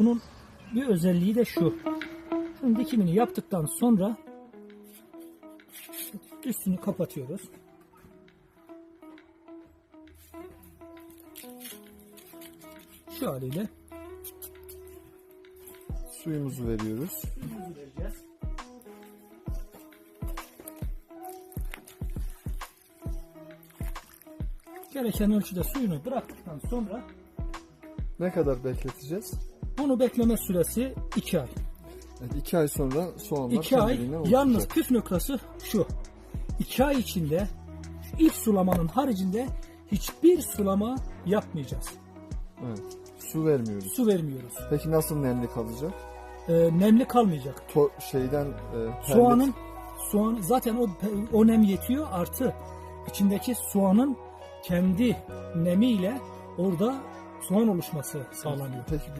Bunun bir özelliği de şu. Şunun dikimini yaptıktan sonra üstünü kapatıyoruz. Şu haliyle Suyumuzu veriyoruz. Suyumuzu vereceğiz. Gereken ölçüde suyunu bıraktıktan sonra Ne kadar bekleteceğiz? Bunu bekleme süresi 2 ay. Evet, iki ay sonra soğanlar 2 ay yalnız püf noktası şu. 2 ay içinde ilk sulamanın haricinde hiçbir sulama yapmayacağız. Evet. Su vermiyoruz. Su vermiyoruz. Peki nasıl nemli kalacak? Ee, nemli kalmayacak. To şeyden e, Soğanın soğan zaten o o nem yetiyor artı içindeki soğanın kendi nemiyle orada soğan oluşması sağlanıyor. Peki